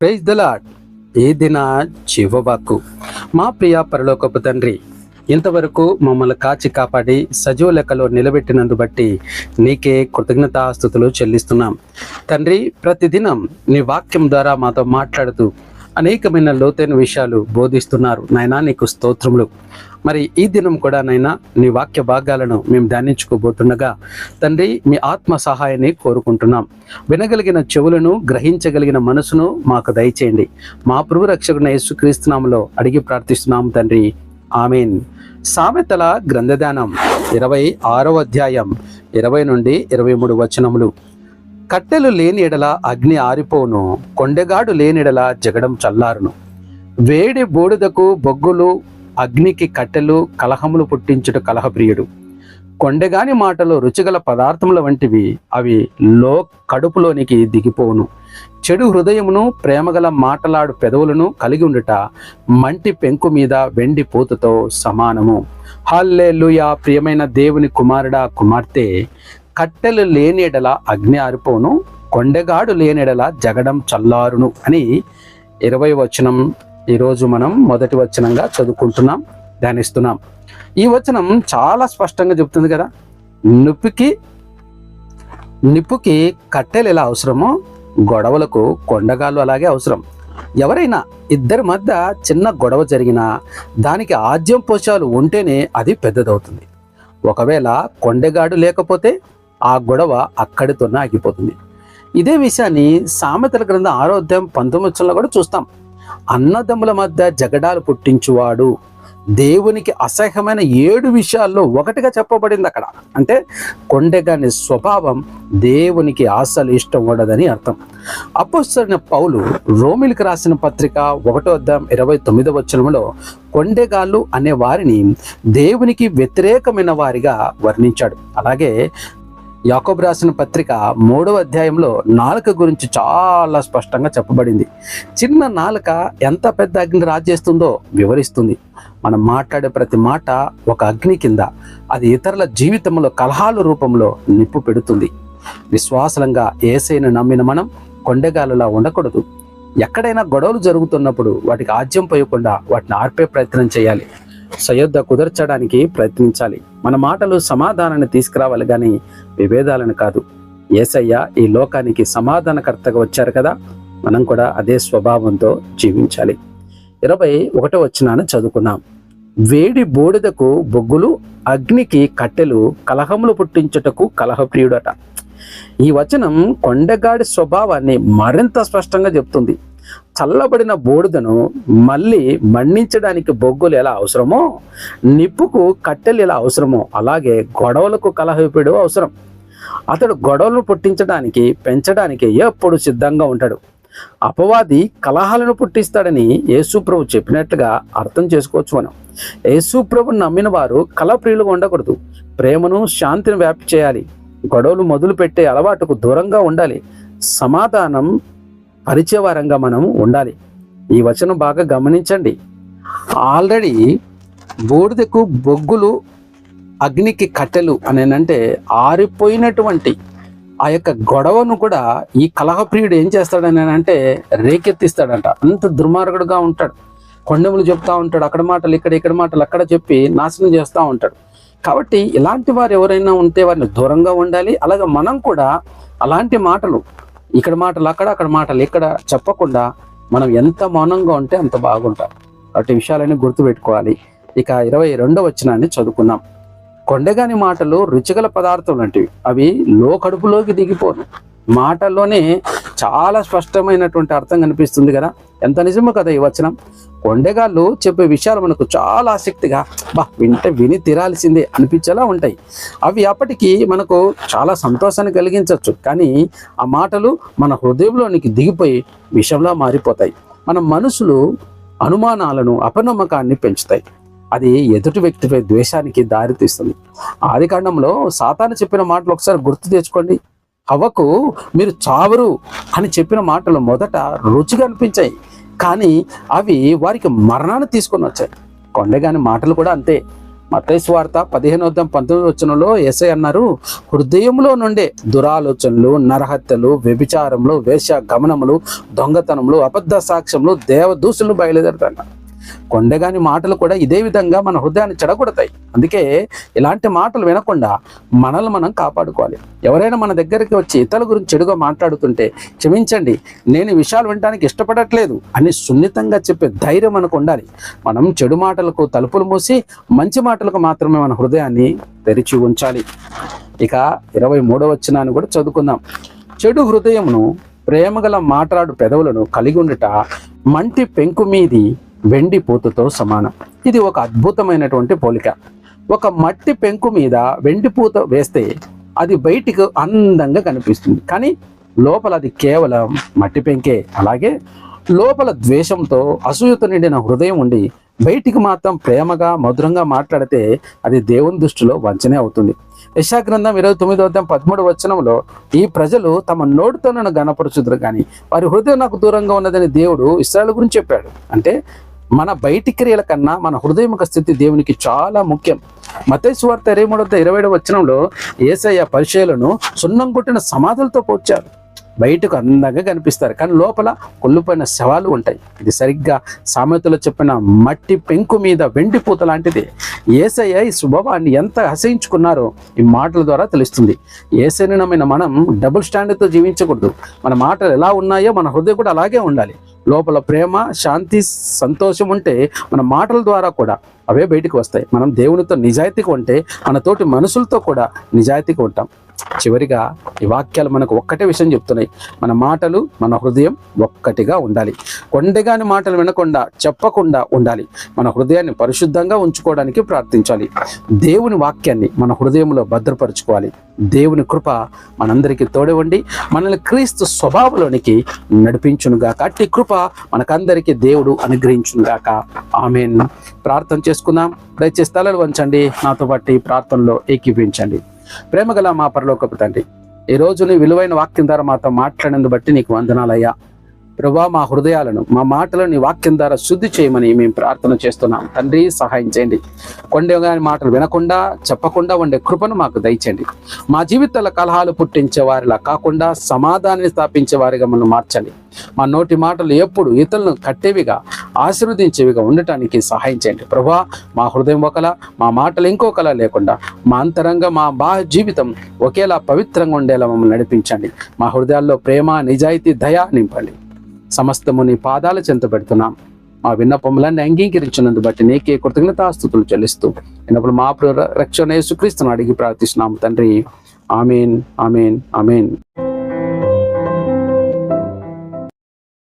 Praise the lord ఈ దిన జీవవాక్కు. మా ప్రియ పరలోకపు తండ్రి ఇంతవరకు మమ్మల్ని కాచి కాపాడి సజీవ లెక్కలో నిలబెట్టినందు బట్టి నీకే కృతజ్ఞతాస్థుతులు చెల్లిస్తున్నాం. తండ్రి ప్రతిదినం నీ వాక్యం ద్వారా మాతో మాట్లాడుతూ అనేకమైన లోతైన విషయాలు బోధిస్తున్నారు. నాయనా నీకు స్తోత్రములు. మరి ఈ దినం కూడా నైనా నీ వాక్య భాగాలను మేము ధ్యానించుకోబోతుండగా తండ్రి మీ ఆత్మ సహాయాన్ని కోరుకుంటున్నాం. వినగలిగిన చెవులను గ్రహించగలిగిన మనసును మాకు దయచేయండి. మా ప్రభు రక్షకుని యేసుక్రీస్తునామలో అడిగి ప్రార్థిస్తున్నాం తండ్రి. ఆమెన్. సామెతల గ్రంథదానం ఇరవై ఆరో అధ్యాయం ఇరవై నుండి ఇరవై మూడు వచనములు. కట్టెలు లేనిడల అగ్ని ఆరిపోను కొండెగాడు లేనిడల జగడం చల్లారును. వేడి బూడిదకు బొగ్గులు అగ్నికి కట్టెలు కలహములు పుట్టించుట కలహప్రియుడు. కొండెగాని మాటలు రుచిగల పదార్థముల వంటివి అవి లో కడుపులోనికి దిగిపోవును. చెడు హృదయమును ప్రేమగల మాటలాడు పెదవులను కలిగి ఉండుట మంటి పెంకు మీద వెండి పూతతో సమానము. హల్లెలూయా! ప్రియమైన దేవుని కుమారుడా కుమార్తె కట్టెలు లేనిడల అగ్ని ఆరిపోను కొండగాడు లేనిడల జగడం చల్లారును అని ఇరవై వచనం ఈరోజు మనం మొదటి వచనంగా చదువుకుంటున్నాం ధ్యానిస్తున్నాం. ఈ వచనం చాలా స్పష్టంగా చెప్తుంది కదా? నిప్పుకి నిప్పుకి కట్టెలు ఎలా అవసరమో గొడవలకు కొండగాళ్ళు అలాగే అవసరం. ఎవరైనా ఇద్దరి మధ్య చిన్న గొడవ జరిగినా దానికి ఆద్యం పోషాలు ఉంటేనే అది పెద్దదవుతుంది. ఒకవేళ కొండగాడు లేకపోతే ఆ గొడవ అక్కడితోనే ఆగిపోతుంది. ఇదే విషయాన్ని సామెతల గ్రంథం ఆరో అధ్యాయం పంతొమ్మిది కూడా చూస్తాం. అన్నదమ్ముల మధ్య జగడాలు పుట్టించువాడు. దేవునికి అసహ్యమైన ఏడు విషయాల్లో ఒకటిగా చెప్పబడింది అక్కడ. అంటే కొండెగాని స్వభావం దేవునికి ఆశలు ఇష్టం ఉండదని అర్థం. అప్పొస్తున్న పౌలు రోమిలికి రాసిన పత్రిక ఒకటో అధ్యాయం ఇరవై తొమ్మిదవ వచనంలో కొండెగాళ్ళు అనే వారిని దేవునికి వ్యతిరేకమైన వారిగా వర్ణించాడు. అలాగే యాకోబు రాసిన పత్రిక మూడవ అధ్యాయంలో నాలుక గురించి చాలా స్పష్టంగా చెప్పబడింది. చిన్న నాలుక ఎంత పెద్ద అగ్ని రాజేస్తుందో వివరిస్తుంది. మనం మాట్లాడే ప్రతి మాట ఒక అగ్ని కింద అది ఇతరుల జీవితంలో కలహాల రూపంలో నిప్పు పెడుతుంది. విశ్వాసలంగా ఏసైను నమ్మిన మనం కొండగాలులా ఉండకూడదు. ఎక్కడైనా గొడవలు జరుగుతున్నప్పుడు వాటికి ఆజ్యం పోయకుండా వాటిని ఆర్పే ప్రయత్నం చేయాలి. సయోధ్య కుదర్చడానికి ప్రయత్నించాలి. మన మాటలు సమాధానాన్ని తీసుకురావాలి కానీ విభేదాలను కాదు. ఏసయ్య ఈ లోకానికి సమాధానకర్తగా వచ్చారు కదా మనం కూడా అదే స్వభావంతో జీవించాలి. ఇరవై ఒకటో వచ్చినాను చదువుకున్నాం వేడి బూడిదకు బొగ్గులు అగ్నికి కట్టెలు కలహములు పుట్టించుటకు కలహప్రియుడట. ఈ వచనం కొండగాడి స్వభావాన్ని మరింత స్పష్టంగా చెప్తుంది. చల్లబడిన బూడిదను మళ్ళీ మండించడానికి బొగ్గులు ఎలా అవసరమో నిప్పుకు కట్టెలు ఎలా అవసరమో అలాగే గొడవలకు కలహపిడు అవసరం. అతడు గొడవలను పుట్టించడానికి పెంచడానికి ఎప్పుడు సిద్ధంగా ఉంటాడు. అపవాది కలహాలను పుట్టిస్తాడని యేసుప్రభు చెప్పినట్లుగా అర్థం చేసుకోవచ్చు మనం యేసుప్రభుని నమ్మిన వారు కలప్రియులుగా ఉండకూడదు. ప్రేమను శాంతిని వ్యాప్తి చేయాలి. గొడవలు మొదలు పెట్టే అలవాటుకు దూరంగా ఉండాలి. సమాధానం పరిచయవారంగా మనం ఉండాలి. ఈ వచనం బాగా గమనించండి. ఆల్రెడీ బూడిదకు బొగ్గులు అగ్నికి కట్టెలు అనేనంటే ఆరిపోయినటువంటి ఆ యొక్క గొడవను కూడా ఈ కలహప్రియుడు ఏం చేస్తాడని అంటే రేకెత్తిస్తాడంట. అంత దుర్మార్గుడుగా ఉంటాడు. కొండములు చెప్తా ఉంటాడు. అక్కడ మాటలు ఇక్కడ ఇక్కడ మాటలు అక్కడ చెప్పి నాశనం చేస్తూ ఉంటాడు. కాబట్టి ఇలాంటి వారు ఎవరైనా ఉంటే వారిని దూరంగా ఉండాలి. అలాగే మనం కూడా అలాంటి మాటలు ఇక్కడ మాటలు అక్కడ అక్కడ మాటలు ఇక్కడ చెప్పకుండా మనం ఎంత మౌనంగా ఉంటే అంత బాగుంటాం. అటు విషయాలన్నీ గుర్తుపెట్టుకోవాలి. ఇక ఇరవై రెండో వచ్చినాన్ని చదువుకున్నాం కొండగాని మాటలు రుచిగల పదార్థం లాంటివి అవి లో కడుపులోకి దిగిపోను. మాటల్లోనే చాలా స్పష్టమైనటువంటి అర్థం కనిపిస్తుంది కదా? ఎంత నిజమో కదా ఈ వచనం? కొండగాళ్ళు చెప్పే విషయాలు మనకు చాలా ఆసక్తిగా బా వింటే విని తీరాల్సిందే అనిపించేలా ఉంటాయి. అవి అప్పటికి మనకు చాలా సంతోషాన్ని కలిగించవచ్చు. కానీ ఆ మాటలు మన హృదయంలోనికి దిగిపోయి విషంలా మారిపోతాయి. మన మనసులు అనుమానాలను అపనమ్మకాన్ని పెంచుతాయి. అది ఎదుటి వ్యక్తిపై ద్వేషానికి దారితీస్తుంది. ఆది కాండంలో సాతాను చెప్పిన మాటలు ఒకసారి గుర్తు తెచ్చుకోండి. హవకు మీరు చావరు అని చెప్పిన మాటలు మొదట రుచిగా అనిపించాయి. కానీ అవి వారికి మరణాన్ని తీసుకొని వచ్చాయి. కొండగాని మాటలు కూడా అంతే. మత్తయి వార్త పదిహేను వద్దాం పంతొమ్మిది వచనంలో ఎస్ఐ అన్నారు హృదయంలో నుండే దురాలోచనలు నరహత్యలు వ్యభిచారములు వేశ్య గమనములు దొంగతనములు అబద్ధ సాక్ష్యములు దేవదూషణలు బయలుదేరుతాడు కొండగాని మాటలు కూడా ఇదే విధంగా మన హృదయాన్ని చెడగొడతాయి. అందుకే ఇలాంటి మాటలు వినకుండా మనల్ని మనం కాపాడుకోవాలి. ఎవరైనా మన దగ్గరికి వచ్చి ఇతరుల గురించి చెడుగా మాట్లాడుతుంటే క్షమించండి నేను విషయాలు వినడానికి ఇష్టపడట్లేదు అని సున్నితంగా చెప్పే ధైర్యం మనకు ఉండాలి. మనం చెడు మాటలకు తలుపులు మూసి మంచి మాటలకు మాత్రమే మన హృదయాన్ని తెరిచి ఉంచాలి. ఇక ఇరవై మూడవ వచనాన్ని కూడా చదువుకుందాం. చెడు హృదయమును ప్రేమగల మాట్లాడు పెదవులను కలిగి ఉండుట మంటి పెంకు మీది వెండి పూతతో సమానం. ఇది ఒక అద్భుతమైనటువంటి పోలిక. ఒక మట్టి పెంకు మీద వెండి పూత వేస్తే అది బయటికి అందంగా కనిపిస్తుంది. కానీ లోపల అది కేవలం మట్టి పెంకే. అలాగే లోపల ద్వేషంతో అసూయతో నిండిన హృదయం ఉండి బయటికి మాత్రం ప్రేమగా మధురంగా మాట్లాడితే అది దేవుని దృష్టిలో వంచనే అవుతుంది. యశాగ్రంథం ఇరవై తొమ్మిదో అధ్యాయం పదమూడు వచనంలో ఈ ప్రజలు తమ నోటితో నన్ను గణపరుచుదురు కానీ వారి హృదయం నాకు దూరంగా ఉన్నదని దేవుడు ఇస్రాయల్ గురించి చెప్పాడు. అంటే మన బయటి క్రియల కన్నా మన హృదయముఖ స్థితి దేవునికి చాలా ముఖ్యం. మతేశ్వార్త ఇరవై మూడవ ఇరవై ఏడవ వచనంలో ఏసయ్య పరిచయలను సున్నం కొట్టిన సమాధులతో పోడ్చారు. బయటకు అందంగా కనిపిస్తారు. కానీ లోపల కొల్లుపోయిన శవాలు ఉంటాయి. ఇది సరిగ్గా సామెతలో చెప్పిన మట్టి పెంకు మీద వెండి పూత లాంటిది. ఏసయ్య ఈ స్వభావాన్ని ఎంత అసహించుకున్నారో ఈ మాటల ద్వారా తెలుస్తుంది. ఏసైని మనం డబుల్ స్టాండర్డ్తో జీవించకూడదు. మన మాటలు ఎలా ఉన్నాయో మన హృదయం కూడా అలాగే ఉండాలి. లోపల ప్రేమ శాంతి సంతోషం ఉంటే మన మాటల ద్వారా కూడా అవే బయటకు వస్తాయి. మనం దేవునితో నిజాయితీగా ఉంటే మన తోటి మనుషులతో కూడా నిజాయితీగా ఉంటాం. చివరిగా ఈ వాక్యాలు మనకు ఒక్కటే విషయం చెప్తున్నాయి. మన మాటలు మన హృదయం ఒక్కటిగా ఉండాలి. కొండగాని మాటలు వినకుండా చెప్పకుండా ఉండాలి. మన హృదయాన్ని పరిశుద్ధంగా ఉంచుకోవడానికి ప్రార్థించాలి. దేవుని వాక్యాన్ని మన హృదయంలో భద్రపరచుకోవాలి. దేవుని కృప మనందరికీ తోడివ్వండి మనల్ని క్రీస్తు స్వభావంలోనికి నడిపించునుగాక అట్టి కృప మనకందరికీ దేవుడు అనుగ్రహించునుగాక ఆమెను. ప్రార్థన చేసుకుందాం. దయచేసి తలలు వంచండి. నాతో పాటు ప్రార్థనలో ఏకీపించండి ప్రేమగల మా పరలోకపు తండ్రి ఈ రోజు నీ విలువైన వాక్యం ద్వారా మాతో మాట్లాడినందు బట్టి నీకు వందనాలయ్యా. ప్రభా మా హృదయాలను మా మాటలను నీ వాక్యం ద్వారా శుద్ధి చేయమని మేము ప్రార్థన చేస్తున్నాం. తండ్రి సహాయం చేయండి. కొండగాని మాటలు వినకుండా చెప్పకుండా ఉండే కృపను మాకు దయచేయండి. మా జీవితాల కలహాలు పుట్టించే వారిలా కాకుండా సమాధానాన్ని స్థాపించే వారిగా మమ్మల్ని మార్చండి. మా నోటి మాటలు ఎప్పుడు ఇతరులను కట్టేవిగా ఆశీర్వదించేవిగా ఉండటానికి సహాయం చేయండి. ప్రభా మా హృదయం ఒకలా మా మాటలు ఇంకొకలా లేకుండా మా అంతరంగ మా బాహ్య జీవితం ఒకేలా పవిత్రంగా ఉండేలా మమ్మల్ని నడిపించండి. మా హృదయాల్లో ప్రేమ నిజాయితీ దయ నింపండి. సమస్తము నీ పాదాల చెంత పెడుతున్నాం. మా విన్నపములన్నీ అంగీకరించినందు బట్టి నీకే కృతజ్ఞతాస్థుతులు చెల్లిస్తూ విన్నప్పుడు మా రక్షణ యేసుక్రీస్తును అడిగి ప్రార్థిస్తున్నాము తండ్రి. Amen amen amen.